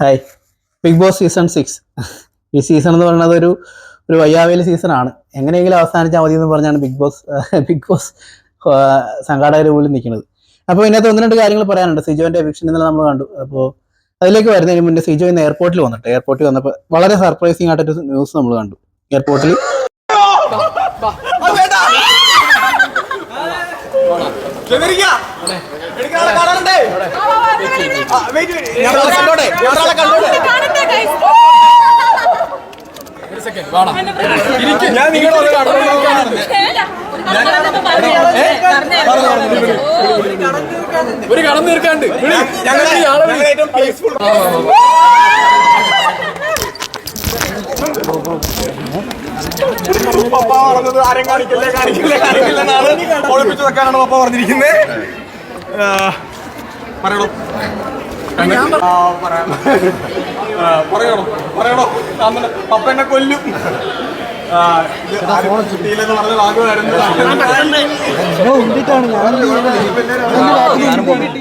Hi Bigg Boss season six ഈ season എന്ന് പറയുന്നത് ഒരു ഒരു വയ്യാവേലി സീസണാണ് എങ്ങനെയെങ്കിലും അവസാനിച്ചാൽ മതി എന്ന് പറഞ്ഞാണ് ബിഗ് ബോസ് ബിഗ് ബോസ് സംഘാടകർ പോലും നിൽക്കുന്നത് അപ്പോൾ ഇതിനകത്ത് ഒന്ന് രണ്ട് കാര്യങ്ങൾ പറയാനുണ്ട് സിജോന്റെ എവിക്ഷൻ ഇന്നലെ നമ്മൾ കണ്ടു അപ്പോൾ അതിലേക്ക് വരുന്നതിന് മുന്നേ സിജോ ഇന്ന് എയർപോർട്ടിൽ വന്നിട്ട് എയർപോർട്ടിൽ വന്നപ്പോൾ വളരെ സർപ്രൈസിങ് ആയിട്ടൊരു ന്യൂസ് നമ്മൾ കണ്ടു എയർപോർട്ടിൽ ഞാൻ നിങ്ങളോട് ഒരു കടം തീർക്കാണ്ട്. ഞങ്ങൾ ഏറ്റവും പീസ്ഫുൾ പപ്പ പറഞ്ഞത് ആരും കാണിക്കില്ലേ കാണിക്കില്ലേ കാണിക്കില്ല എന്നാണ് ഒളിപ്പിച്ചു വെക്കാനാണ് പപ്പ പറഞ്ഞിരിക്കുന്നത് പറയണോ? പറയണോ? പറയണോ? പപ്പ എന്നെ കൊല്ലും.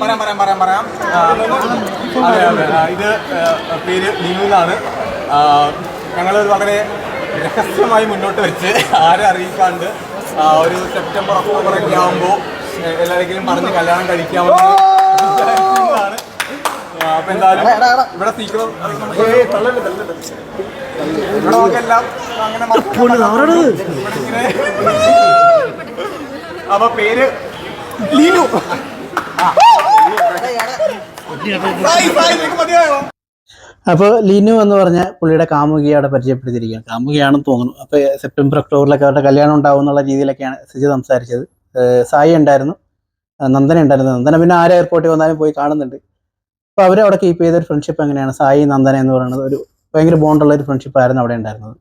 പറയാം പറയാം പറയാം പറയാം. അതെ അതെ. ഇത് പേര് എന്നാണ് ഞങ്ങൾ വളരെ രഹസ്യമായി മുന്നോട്ട് വെച്ച് ആരെ അറിയിക്കാണ്ട് ഒരു സെപ്റ്റംബർ ഒക്ടോബർ ഒക്കെ ആകുമ്പോൾ എല്ലാവരെങ്കിലും പറഞ്ഞ് കല്യാണം കഴിക്കാമെന്ന് അപ്പൊ എന്തായാലും ഇവിടെ സീക്രം ഇവിടെ നമുക്കെല്ലാം അങ്ങനെ അപ്പൊ പേര് ലീനു മതിയായോ? അപ്പോൾ ലിനു എന്ന് പറഞ്ഞ പുള്ളിയുടെ കാമുകിയെ അവിടെ പരിചയപ്പെടുത്തിയിരിക്കുകയാണ്. കാമുകിയാണെന്ന് തോന്നുന്നു. അപ്പോൾ സെപ്റ്റംബർ ഒക്ടോബറിലൊക്കെ അവരുടെ കല്യാണം ഉണ്ടാവും എന്നുള്ള രീതിയിലൊക്കെയാണ് സിജി സംസാരിച്ചത്. സായി ഉണ്ടായിരുന്നു. നന്ദന ഉണ്ടായിരുന്നു. നന്ദന പിന്നെ ആരെ എയർപോർട്ടിൽ വന്നാലും പോയി കാണുന്നുണ്ട്. അപ്പോൾ അവരെ അവിടെ കീപ്പ് ചെയ്ത ഒരു ഫ്രണ്ട്ഷിപ്പ് എങ്ങനെയാണ്? സായി നന്ദന എന്ന് പറയുന്നത് ഒരു ഭയങ്കര ബോണ്ടുള്ള ഒരു ഫ്രണ്ട്ഷിപ്പ് ആയിരുന്നു അവിടെ ഉണ്ടായിരുന്നത്.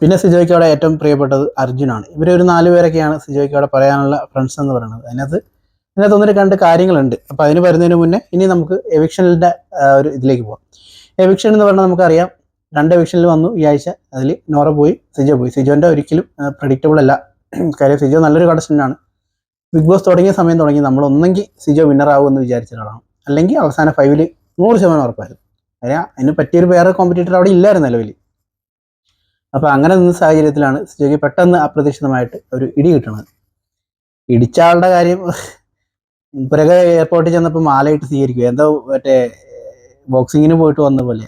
പിന്നെ സിജോയ്ക്ക് അവിടെ ഏറ്റവും പ്രിയപ്പെട്ടത് അർജുനാണ്. ഇവരൊരു നാല് പേരൊക്കെയാണ് സിജോയ്ക്ക് അവിടെ പറയാനുള്ള ഫ്രണ്ട്സ് എന്ന് പറയുന്നത്. അതിനകത്ത് ഇതിനകത്ത് ഒന്നിട്ട് രണ്ട് കാര്യങ്ങളുണ്ട്. അപ്പോൾ അതിന് വരുന്നതിന് മുന്നേ ഇനി നമുക്ക് എവിക്ഷനിന്റെ ഒരു ഇതിലേക്ക് പോകാം എവിക്ഷൻ എന്ന് പറഞ്ഞാൽ നമുക്കറിയാം രണ്ട് എവിക്ഷനിൽ വന്നു ഈ ആഴ്ച. അതിൽ നോറ പോയി സിജോ പോയി. സിജോന്റെ ഒരിക്കലും പ്രഡിക്റ്റബിൾ അല്ല. കാര്യം സിജോ നല്ലൊരു കണ്ടസ്റ്റന്റാണ് ബിഗ് ബോസ് തുടങ്ങിയ സമയം തുടങ്ങി നമ്മൾ ഒന്നെങ്കിൽ സിജോ വിന്നർ ആകുമെന്ന് വിചാരിച്ച ഒരാളാണ്. അല്ലെങ്കിൽ അവസാന ഫൈവിൽ നൂറ് ശതമാനം ഉറപ്പായിരുന്നു. കാര്യം അതിന് പറ്റിയൊരു വേറെ കോമ്പറ്റീറ്റർ അവിടെ ഇല്ലായിരുന്നു നിലവിൽ. അപ്പോൾ അങ്ങനെ നിന്ന സാഹചര്യത്തിലാണ് സിജോയ്ക്ക് പെട്ടെന്ന് അപ്രതീക്ഷിതമായിട്ട് ഒരു ഇടി കിട്ടുന്നത് ഇടിച്ച ആളുടെ കാര്യം പുറകെ എയർപോർട്ടിൽ ചെന്നപ്പോൾ മാലയിട്ട് സ്വീകരിക്കുക എന്തോ മറ്റേ ബോക്സിങ്ങിന് പോയിട്ട് വന്ന പോലെ.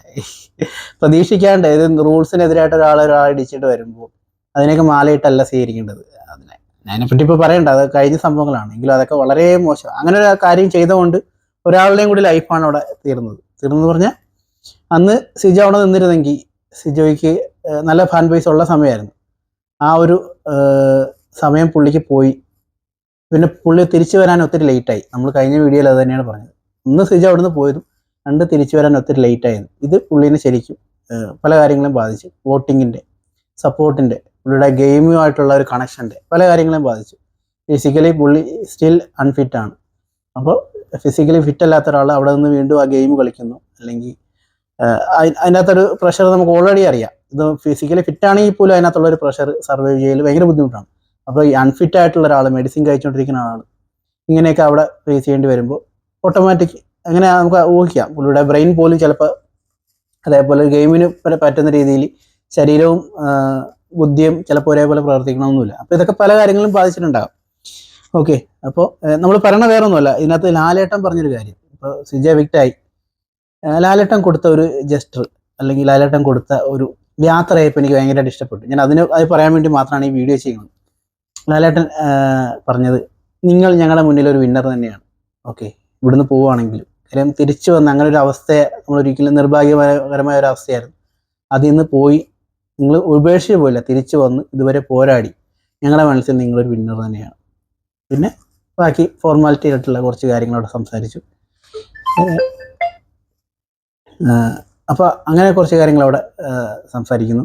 പ്രതീക്ഷിക്കാണ്ട് ഇത് റൂൾസിനെതിരായിട്ട് ഒരാൾ ഒരാൾ ഇടിച്ചിട്ട് വരുമ്പോൾ അതിനൊക്കെ മാലയിട്ടല്ല സ്വീകരിക്കേണ്ടത് അതിനെ. അതിനെപ്പറ്റി ഇപ്പോൾ പറയണ്ട. അത് കഴിഞ്ഞ സംഭവങ്ങളാണ്. എങ്കിലും അതൊക്കെ വളരെ മോശം. അങ്ങനെ ഒരു കാര്യം ചെയ്തുകൊണ്ട് ഒരാളുടെയും കൂടി ലൈഫാണ് അവിടെ തീർന്നത്. തീർന്നെന്ന് പറഞ്ഞാൽ അന്ന് സിജോ അവിടെ നിന്നിരുന്നെങ്കിൽ സിജോയ്ക്ക് നല്ല ഫാൻ ബേസ് ഉള്ള സമയമായിരുന്നു. ആ ഒരു സമയം പുള്ളിക്ക് പോയി. പിന്നെ പുള്ളി തിരിച്ചു വരാൻ ഒത്തിരി ലേറ്റായി നമ്മൾ കഴിഞ്ഞ വീഡിയോയിൽ അത് തന്നെയാണ് പറഞ്ഞത്. ഒന്ന് സിജ അവിടുന്ന് പോയതും രണ്ട് തിരിച്ചു വരാൻ ഒത്തിരി ലേറ്റ് ആയത് ഇത് പുള്ളീനെ ശരിക്കും പല കാര്യങ്ങളും ബാധിച്ചു. വോട്ടിങ്ങിന്റെ സപ്പോർട്ടിന്റെ പുള്ളിയുടെ ഗെയിമുമായിട്ടുള്ള ഒരു കണക്ഷന്റെ പല കാര്യങ്ങളും ബാധിച്ചു. ഫിസിക്കലി പുള്ളി സ്റ്റിൽ അൺഫിറ്റാണ് അപ്പോൾ ഫിസിക്കലി ഫിറ്റ് അല്ലാത്ത ഒരാൾ അവിടെ നിന്ന് വീണ്ടും ആ ഗെയിം കളിക്കുന്നു. അല്ലെങ്കിൽ അതിനകത്തൊരു പ്രഷർ നമുക്ക് ഓൾറെഡി അറിയാം. ഇത് ഫിസിക്കലി ഫിറ്റ് ആണെങ്കിൽ പോലും അതിനകത്തുള്ള ഒരു പ്രഷർ സർവൈവ് ചെയ്യൽ ഭയങ്കര ബുദ്ധിമുട്ടാണ്. അപ്പോൾ ഈ അൺഫിറ്റ് ആയിട്ടുള്ള ഒരാൾ മെഡിസിൻ കഴിച്ചുകൊണ്ടിരിക്കുന്ന ആൾ ഇങ്ങനെയൊക്കെ അവിടെ ഫേസ് ചെയ്യേണ്ടി വരുമ്പോൾ ഓട്ടോമാറ്റിക് അങ്ങനെ നമുക്ക് ഊഹിക്കാം. പുള്ളിയുടെ ബ്രെയിൻ പോലും ചിലപ്പോൾ അതേപോലെ ഗെയിമിന് പറ്റുന്ന രീതിയിൽ ശരീരവും ബുദ്ധിയും ചിലപ്പോൾ ഒരേപോലെ പ്രവർത്തിക്കണമെന്നില്ല. അപ്പോൾ ഇതൊക്കെ പല കാര്യങ്ങളും ബാധിച്ചിട്ടുണ്ടാകും. ഓക്കെ അപ്പോൾ നമ്മൾ പറയണ വേറെ ഒന്നുമല്ല ഇതിനകത്ത് ലാലേട്ടൻ പറഞ്ഞൊരു കാര്യം. ഇപ്പോൾ സിജ വിക്റ്റായി ലാലേട്ടൻ കൊടുത്ത ഒരു ജസ്റ്റർ അല്ലെങ്കിൽ ലാലേട്ടൻ കൊടുത്ത ഒരു യാത്രയായപ്പോൾ എനിക്ക് ഭയങ്കരമായിട്ട് ഇഷ്ടപ്പെട്ടു. ഞാൻ അതിന് അത് പറയാൻ വേണ്ടി മാത്രമാണ് ഈ വീഡിയോ ചെയ്യുന്നത്. ലാലേട്ടൻ പറഞ്ഞത് നിങ്ങൾ ഞങ്ങളുടെ മുന്നിൽ ഒരു വിന്നർ തന്നെയാണ്. ഓക്കെ ഇവിടുന്ന് പോവുകയാണെങ്കിലും കാര്യം തിരിച്ചു വന്ന് അങ്ങനെ ഒരു അവസ്ഥയെ നമ്മൾ ഒരിക്കലും നിർഭാഗ്യകരമായ ഒരു അവസ്ഥയായിരുന്നു. അതിൽ നിന്ന് പോയി നിങ്ങൾ ഉപേക്ഷിച്ച് പോയില്ല തിരിച്ചു വന്ന് ഇതുവരെ പോരാടി ഞങ്ങളുടെ മനസ്സിൽ നിങ്ങളൊരു വിന്നർ തന്നെയാണ്. പിന്നെ ബാക്കി ഫോർമാലിറ്റി ആയിട്ടുള്ള കുറച്ച് കാര്യങ്ങളോട് സംസാരിച്ചു. അപ്പോൾ അങ്ങനെ കുറച്ച് കാര്യങ്ങൾ അവിടെ സംസാരിക്കുന്നു.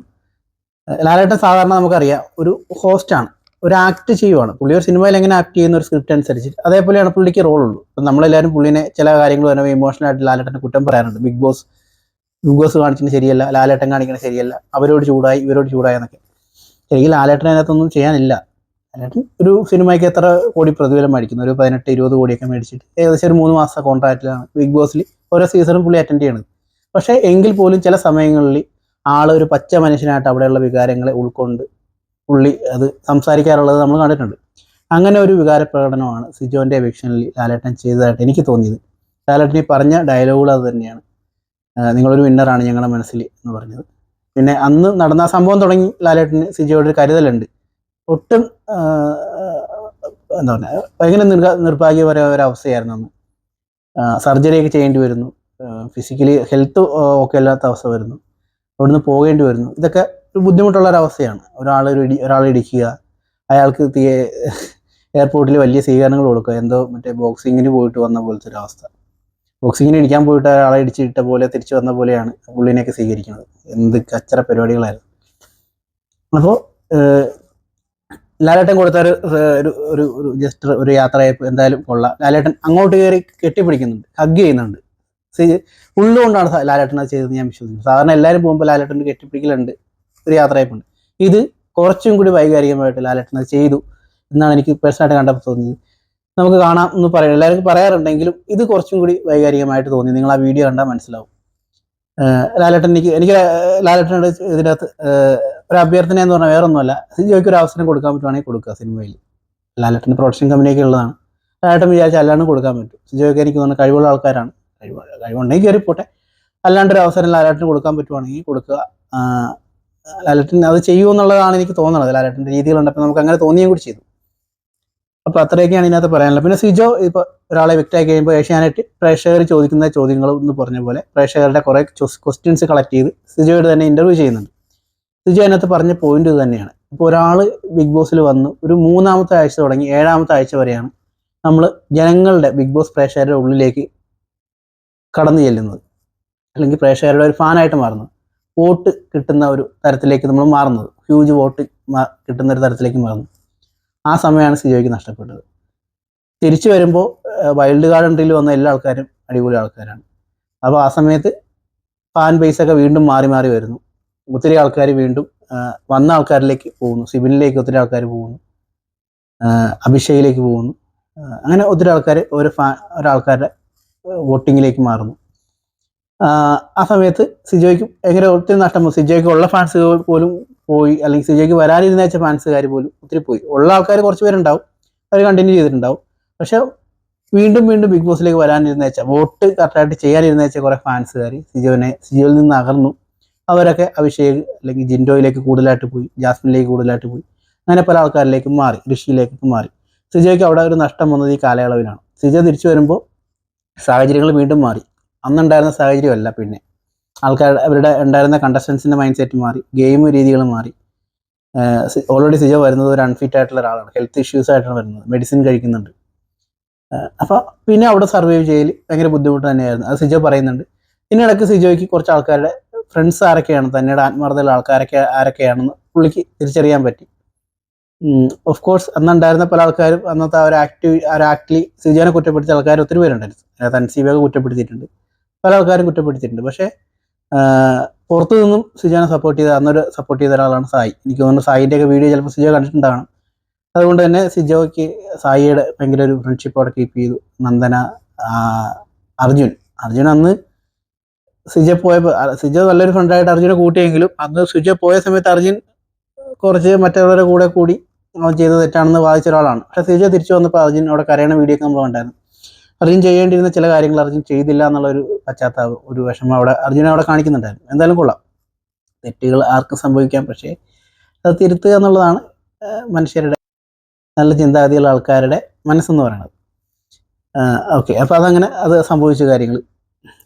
ലാലേട്ടൻ സാധാരണ നമുക്കറിയാം ഒരു ഹോസ്റ്റാണ് ഒരു ആക്ട് ചെയ്യുവാണ്. പുള്ളി ഒരു സിനിമയിൽ എങ്ങനെ ആക്ട് ചെയ്യുന്ന ഒരു സ്ക്രിപ്റ്റ് അനുസരിച്ച് അതേപോലെയാണ് പുള്ളിക്ക് റോളുള്ളൂ അപ്പം നമ്മളെല്ലാവരും പുള്ളിനെ ചില കാര്യങ്ങൾ പറയുമ്പോൾ ഇമോഷണൽ ആയിട്ട് ലാലേട്ടനെ കുറ്റം പറയാറുണ്ട്. ബിഗ് ബോസ് ബിഗ് ബോസ് കാണിച്ചിട്ട് ശരിയല്ല ലാലേട്ടൻ കാണിക്കണ ശരിയല്ല. അവരോട് ചൂടായി ഇവരോട് ചൂടായി എന്നൊക്കെ. ശരിക്കും ലാലേട്ടൻ അതിനകത്തൊന്നും ചെയ്യാനില്ല. ലാലേട്ടൻ ഒരു സിനിമയ്ക്ക് എത്ര കോടി പ്രതിഫലം മേടിക്കുന്നു? ഒരു പതിനെട്ട് ഇരുപത് കോടിയൊക്കെ മേടിച്ചിട്ട് ഏകദേശം ഒരു മൂന്ന് മാസം കോൺട്രാക്റ്റിലാണ് ബിഗ് ബോസിൽ ഓരോ സീസണും പുള്ളി അറ്റൻഡ് ചെയ്യണത്. പക്ഷേ എങ്കിൽ പോലും ചില സമയങ്ങളിൽ ആൾ ഒരു പച്ച മനുഷ്യനായിട്ട് അവിടെയുള്ള വികാരങ്ങളെ ഉൾക്കൊണ്ട് പുള്ളി അത് സംസാരിക്കാറുള്ളത് നമ്മൾ കണ്ടിട്ടുണ്ട്. അങ്ങനെ ഒരു വികാര പ്രകടനമാണ് സിജോന്റെ എവിക്ഷനിൽ ലാലേട്ടൻ ചെയ്തതായിട്ട് എനിക്ക് തോന്നിയത്. ലാലേട്ടൻ ഈ പറഞ്ഞ ഡയലോഗുകൾ അത് തന്നെയാണ്. നിങ്ങളൊരു വിന്നറാണ് ഞങ്ങളുടെ മനസ്സിൽ എന്ന് പറഞ്ഞത്. പിന്നെ അന്ന് നടന്ന സംഭവം തുടങ്ങി ലാലേട്ടന് സിജോയുടെ ഒരു കരുതലുണ്ട്. ഒട്ടും എന്താ പറയുക ഭയങ്കര നിർഗ നിർഭാഗ്യപരമായ ഒരു അവസ്ഥയായിരുന്നു അന്ന്. സർജറിയൊക്കെ ചെയ്യേണ്ടി വരുന്നു. ഫിസിക്കലി ഹെൽത്ത് ഒക്കെ അല്ലാത്ത അവസ്ഥ വരുന്നു. അവിടുന്ന് പോകേണ്ടി വരുന്നു. ഇതൊക്കെ ഒരു ബുദ്ധിമുട്ടുള്ള ഒരു അവസ്ഥയാണ്. ഒരാൾ ഒരു ഒരാളെ ഇടിക്കുക അയാൾക്ക് തീയെ എയർപോർട്ടിൽ വലിയ സ്വീകരണങ്ങൾ കൊടുക്കുക എന്തോ മറ്റേ ബോക്സിങ്ങിന് പോയിട്ട് വന്ന പോലത്തെ ഒരു അവസ്ഥ. ബോക്സിങ്ങിന് ഇടിക്കാൻ പോയിട്ട് ഒരാളെ ഇടിച്ചിട്ട പോലെ തിരിച്ചു വന്ന പോലെയാണ് പുള്ളിനെയൊക്കെ സ്വീകരിക്കുന്നത്. എന്ത് കച്ചറ പരിപാടികളായിരുന്നു. അപ്പോൾ ലാലേട്ടൻ കൊടുത്ത ഒരു ഒരു ഒരു ജസ്റ്റ് ഒരു യാത്രയപ്പ് എന്തായാലും കൊള്ളാം. ലാലേട്ടൻ അങ്ങോട്ട് കയറി കെട്ടിപ്പിടിക്കുന്നുണ്ട് ഹഗ് ചെയ്യുന്നുണ്ട്. ഉള്ളുകൊണ്ടാണ് ലാലേട്ടൻ അത് ചെയ്തത് ഞാൻ വിശ്വസിക്കുന്നു. സാധാരണ എല്ലാവരും പോകുമ്പോൾ ലാലേട്ടൻ കെട്ടിപ്പിടിക്കലുണ്ട്. ഒരു യാത്രയപ്പുണ്ട് ഇത് കുറച്ചും കൂടി വൈകാരികമായിട്ട് ലാലേട്ടൻ അത് ചെയ്തു എന്നാണ് എനിക്ക് പേഴ്സണലായിട്ട് കണ്ടപ്പോൾ തോന്നിയത്. നമുക്ക് കാണാം എന്ന് പറയാം എല്ലാവർക്കും പറയാറുണ്ടെങ്കിലും ഇത് കുറച്ചും കൂടി വൈകാരികമായിട്ട് തോന്നി. നിങ്ങൾ ആ വീഡിയോ കണ്ടാൽ മനസ്സിലാവും. ലാലേട്ടൻ എനിക്ക് എനിക്ക് ലാലേട്ടനോട് ഇതിനകത്ത് ഒരു അഭ്യർത്ഥന എന്ന് പറഞ്ഞാൽ വേറെ ഒന്നുമല്ല സിജോയ്ക്ക് ഒരു അവസരം കൊടുക്കാൻ പറ്റുവാണെങ്കിൽ കൊടുക്കുക സിനിമയിൽ. ലാലേട്ടൻ പ്രൊഡക്ഷൻ കമ്പനിയൊക്കെ ഉള്ളതാണ്. ലാലേട്ടൻ വിചാരിച്ചാൽ അല്ലാണ്ട് കൊടുക്കാൻ പറ്റും. സിജോയ്ക്ക് എനിക്ക് തോന്നുന്ന കഴിവുള്ള ആൾക്കാരാണ്. കഴിവ് കഴിവുണ്ടെങ്കിൽ കയറി പോട്ടെ അല്ലാണ്ട് ഒരു അവസരം ലാലേട്ടന് കൊടുക്കാൻ പറ്റുവാണെങ്കിൽ കൊടുക്കുക. ലാലേട്ടൻ അത് ചെയ്യൂ എന്നുള്ളതാണ് എനിക്ക് തോന്നുന്നത്. ലാലേട്ടന്റെ രീതികളുണ്ട് അപ്പം നമുക്ക് അങ്ങനെ തോന്നിയും കൂടി ചെയ്തു. അപ്പോൾ അത്രയൊക്കെയാണ് ഇതിനകത്ത് പറയാനുള്ളത്. പിന്നെ സിജോ ഇപ്പോൾ ഒരാളെ വ്യക്തമായി കഴിയുമ്പോൾ ഏഷ്യാനെറ്റ് പ്രേക്ഷകർ ചോദിക്കുന്ന ചോദ്യങ്ങൾ എന്ന് പറഞ്ഞ പോലെ പ്രേക്ഷകരുടെ കുറേ ക്വസ്റ്റ്യൻസ് കളക്ട് ചെയ്ത് സിജോയോട് തന്നെ ഇന്റർവ്യൂ ചെയ്യുന്നുണ്ട്. സിജോ അതിനകത്ത് പറഞ്ഞ പോയിന്റ് തന്നെയാണ്. ഇപ്പോൾ ഒരാൾ ബിഗ് ബോസിൽ വന്ന് ഒരു മൂന്നാമത്തെ ആഴ്ച തുടങ്ങി ഏഴാമത്തെ ആഴ്ച വരെയാണ് നമ്മൾ ജനങ്ങളുടെ ബിഗ് ബോസ് പ്രേക്ഷകരുടെ ഉള്ളിലേക്ക് കടന്നു ചെല്ലുന്നത്. അല്ലെങ്കിൽ പ്രേക്ഷകരുടെ ഒരു ഫാനായിട്ട് മാറുന്നത്. വോട്ട് കിട്ടുന്ന ഒരു തരത്തിലേക്ക് നമ്മൾ മാറുന്നത്. ഹ്യൂജ് വോട്ട് കിട്ടുന്ന ഒരു തരത്തിലേക്ക് മാറുന്നു ആ സമയമാണ് സിജോയ്ക്ക് നഷ്ടപ്പെട്ടത്. തിരിച്ചു വരുമ്പോൾ വൈൽഡ് കാർഡ് എൻട്രിയിൽ വന്ന എല്ലാ ആൾക്കാരും അടിപൊളി ആൾക്കാരാണ്. അപ്പോൾ ആ സമയത്ത് ഫാൻ ബേസ് ഒക്കെ വീണ്ടും മാറി മാറി വരുന്നു. ഒത്തിരി ആൾക്കാർ വീണ്ടും വന്ന ആൾക്കാരിലേക്ക് പോകുന്നു. സിബിനിലേക്ക് ഒത്തിരി ആൾക്കാർ പോകുന്നു. അഭിഷേകിലേക്ക് പോകുന്നു. അങ്ങനെ ഒത്തിരി ആൾക്കാർ ഒരു ഫാ ഒരാൾക്കാരുടെ വോട്ടിങ്ങിലേക്ക് മാറുന്നു. ആ, സമയത്ത് സിജോയ്ക്ക് എങ്ങനെ ഒത്തിരി നഷ്ടം വന്നു. സിജോയ്ക്ക് ഉള്ള ഫാൻസ് പോലും പോയി. അല്ലെങ്കിൽ സിജോയ്ക്ക് വരാനിരുന്ന വെച്ച ഫാൻസുകാർ പോലും ഒത്തിരി പോയി. ഉള്ള ആൾക്കാർ കുറച്ച് പേരുണ്ടാവും. അവർ കണ്ടിന്യൂ ചെയ്തിട്ടുണ്ടാവും. പക്ഷെ വീണ്ടും വീണ്ടും ബിഗ് ബോസിലേക്ക് വരാനിരുന്ന വെച്ചാൽ വോട്ട് കറക്റ്റായിട്ട് ചെയ്യാനിരുന്ന വെച്ച കുറേ ഫാൻസുകാർ സിജോനെ സിജോയിൽ നിന്ന് അകർന്നു അവരൊക്കെ അഭിഷേക് അല്ലെങ്കിൽ ജിൻഡോയിലേക്ക് കൂടുതലായിട്ട് പോയി. ജാസ്മിനിലേക്ക് കൂടുതലായിട്ട് പോയി. അങ്ങനെ പല ആൾക്കാരിലേക്കും മാറി. ഋഷിയിലേക്കൊക്കെ മാറി. സിജോയ്ക്ക് അവിടെ ഒരു നഷ്ടം വന്നത് ഈ കാലയളവിലാണ്. സിജോ തിരിച്ചു വരുമ്പോൾ സാഹചര്യങ്ങൾ വീണ്ടും മാറി. അന്നുണ്ടായിരുന്ന സാഹചര്യമല്ല പിന്നെ. ആൾക്കാർ അവരുടെ ഉണ്ടായിരുന്ന കണ്ടസ്റ്റൻസിന്റെ മൈൻഡ് സെറ്റ് മാറി ഗെയിം രീതികൾ മാറി. ഓൾറെഡി സിജോ വരുന്നത് ഒരു അൺഫിറ്റ് ആയിട്ടുള്ള ഒരാളാണ്. ഹെൽത്ത് ഇഷ്യൂസ് ആയിട്ടാണ് വരുന്നത്. മെഡിസിൻ കഴിക്കുന്നുണ്ട്. അപ്പോൾ പിന്നെ അവിടെ സർവൈവ് ചെയ്യൽ ഭയങ്കര ബുദ്ധിമുട്ട് തന്നെയായിരുന്നു. അത് സിജോ പറയുന്നുണ്ട്. ഇതിനിടയ്ക്ക് സിജോയ്ക്ക് കുറച്ച് ആൾക്കാരുടെ ഫ്രണ്ട്സ് ആരൊക്കെയാണ് തന്നെയുടെ ആത്മാർത്ഥതയുള്ള ആൾക്കാരൊക്കെ ആരൊക്കെയാണെന്ന് പുള്ളിക്ക് തിരിച്ചറിയാൻ പറ്റി. ഓഫ് കോഴ്സ് അന്നുണ്ടായിരുന്ന പല ആൾക്കാരും അന്നത്തെ ആ ഒരു ആക്റ്റീവ് ആ ഒരു ആക്ടിലി സിജോനെ കുറ്റപ്പെടുത്തിയ ആൾക്കാർ ഒത്തിരി പേരുണ്ടായിരുന്നു. അതിനകത്ത് അൻസീബയൊക്കെ കുറ്റപ്പെടുത്തിയിട്ടുണ്ട്. പല ആൾക്കാരും കുറ്റപ്പെടുത്തിയിട്ടുണ്ട്. പക്ഷേ പുറത്തു നിന്നും സിജോനെ സപ്പോർട്ട് ചെയ്ത അന്നൊരു സപ്പോർട്ട് ചെയ്ത ഒരാളാണ് സായി. എനിക്ക് തോന്നുന്നു സായിന്റെ ഒക്കെ വീഡിയോ ചിലപ്പോൾ സിജോ കണ്ടിട്ടുണ്ടാകണം. അതുകൊണ്ട് തന്നെ സിജോയ്ക്ക് സായിയുടെ ഭയങ്കര ഒരു ഫ്രണ്ട്ഷിപ്പ് അവിടെ കീപ്പ് ചെയ്തു. നന്ദന അർജുൻ. അർജുൻ അന്ന് സിജ പോയപ്പോൾ സിജോ നല്ലൊരു ഫ്രണ്ടായിട്ട് അർജുനെ കൂട്ടിയെങ്കിലും അന്ന് സുജ പോയ സമയത്ത് അർജുൻ കുറച്ച് മറ്റുള്ളവരുടെ കൂടെ കൂടി അവൻ ചെയ്ത തെറ്റാണെന്ന് വാദിച്ച ഒരാളാണ്. പക്ഷെ സിജോ തിരിച്ചു വന്നപ്പോൾ അർജുൻ അവിടെ കരയണ വീഡിയോ ഒക്കെ നമ്മൾ കണ്ടായിരുന്നു. അർജുൻ ചെയ്യേണ്ടിയിരുന്ന ചില കാര്യങ്ങൾ അർജുൻ ചെയ്തില്ല എന്നുള്ള ഒരു പശ്ചാത്താപം ഒരു വിഷമം അവിടെ അർജുനെ അവിടെ കാണിക്കുന്നുണ്ടായിരുന്നു. എന്തായാലും കൊള്ളാം. തെറ്റുകൾ ആർക്കും സംഭവിക്കാം പക്ഷേ അത് തിരുത്തുക എന്നുള്ളതാണ് മനുഷ്യരുടെ നല്ല ചിന്താഗതിയുള്ള ആൾക്കാരുടെ മനസ്സെന്ന് പറയുന്നത്. ഓക്കെ. അപ്പോൾ അതങ്ങനെ അത് സംഭവിച്ച കാര്യങ്ങൾ.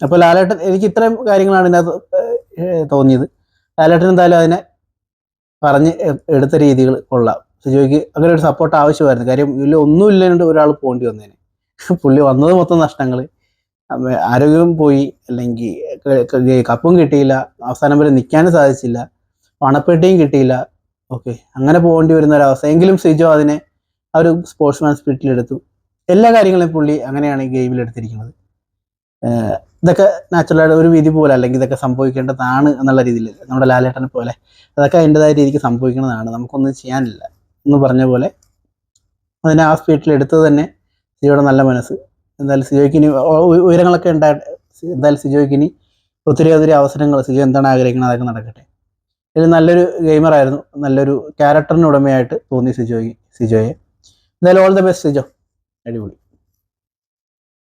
അപ്പോൾ ലാലേട്ടൻ എനിക്ക് ഇത്രയും കാര്യങ്ങളാണ് ഇതിനകത്ത് തോന്നിയത്. ലാലേട്ടൻ എന്തായാലും അതിനെ പറഞ്ഞ് എടുത്ത രീതികൾ കൊള്ളാം. സിജോയ്ക്ക് അങ്ങനെ ഒരു സപ്പോർട്ട് ആവശ്യമായിരുന്നു. കാര്യം ഇതിൽ ഒന്നും ഇല്ലാണ്ട് ഒരാൾ പോകേണ്ടി വന്നേനെ പുള്ളി വന്നത് മൊത്തം നഷ്ടങ്ങൾ ആരോഗ്യം പോയി അല്ലെങ്കിൽ കപ്പും കിട്ടിയില്ല അവസാനം വരെ നിൽക്കാനും സാധിച്ചില്ല പണപ്പെട്ടിയും കിട്ടിയില്ല. ഓക്കെ അങ്ങനെ പോകേണ്ടി വരുന്ന ഒരവസ്ഥ എങ്കിലും സിജോ അതിനെ ആ ഒരു സ്പോർട്സ്മാൻ സ്പിരിറ്റിലെടുത്തു എല്ലാ കാര്യങ്ങളും പുള്ളി അങ്ങനെയാണ് ഈ ഗെയിമിൽ എടുത്തിരിക്കുന്നത്. ഇതൊക്കെ നാച്ചുറലായിട്ട് ഒരു വിധി പോലെ അല്ലെങ്കിൽ ഇതൊക്കെ സംഭവിക്കേണ്ടതാണ് എന്നുള്ള രീതിയിൽ നമ്മുടെ ലാലേട്ടനെ പോലെ അതൊക്കെ അതിന്റെതായ രീതിക്ക് സംഭവിക്കുന്നതാണ്. നമുക്കൊന്നും ചെയ്യാനില്ല എന്ന് പറഞ്ഞ പോലെ അതിനെ ആ സ്പീഡിൽ തന്നെ സിജോയുടെ നല്ല മനസ്സ്. എന്തായാലും സിജോയ്ക്ക് ഇനി ഉയരങ്ങളൊക്കെ ഉണ്ടായി എന്തായാലും സിജോയ്ക്ക് ഇനി ഒത്തിരി ഒത്തിരി അവസരങ്ങൾ സിജോ എന്താണ് ആഗ്രഹിക്കുന്നത് അതൊക്കെ നടക്കട്ടെ. ഇതിൽ നല്ലൊരു ഗെയിമറായിരുന്നു നല്ലൊരു ക്യാരക്ടറിന് ഉടമയായിട്ട് തോന്നി സിജോയ്ക്ക് സിജോയെ. എന്തായാലും ഓൾ ദ ബെസ്റ്റ് സിജോ. അടിപൊളി.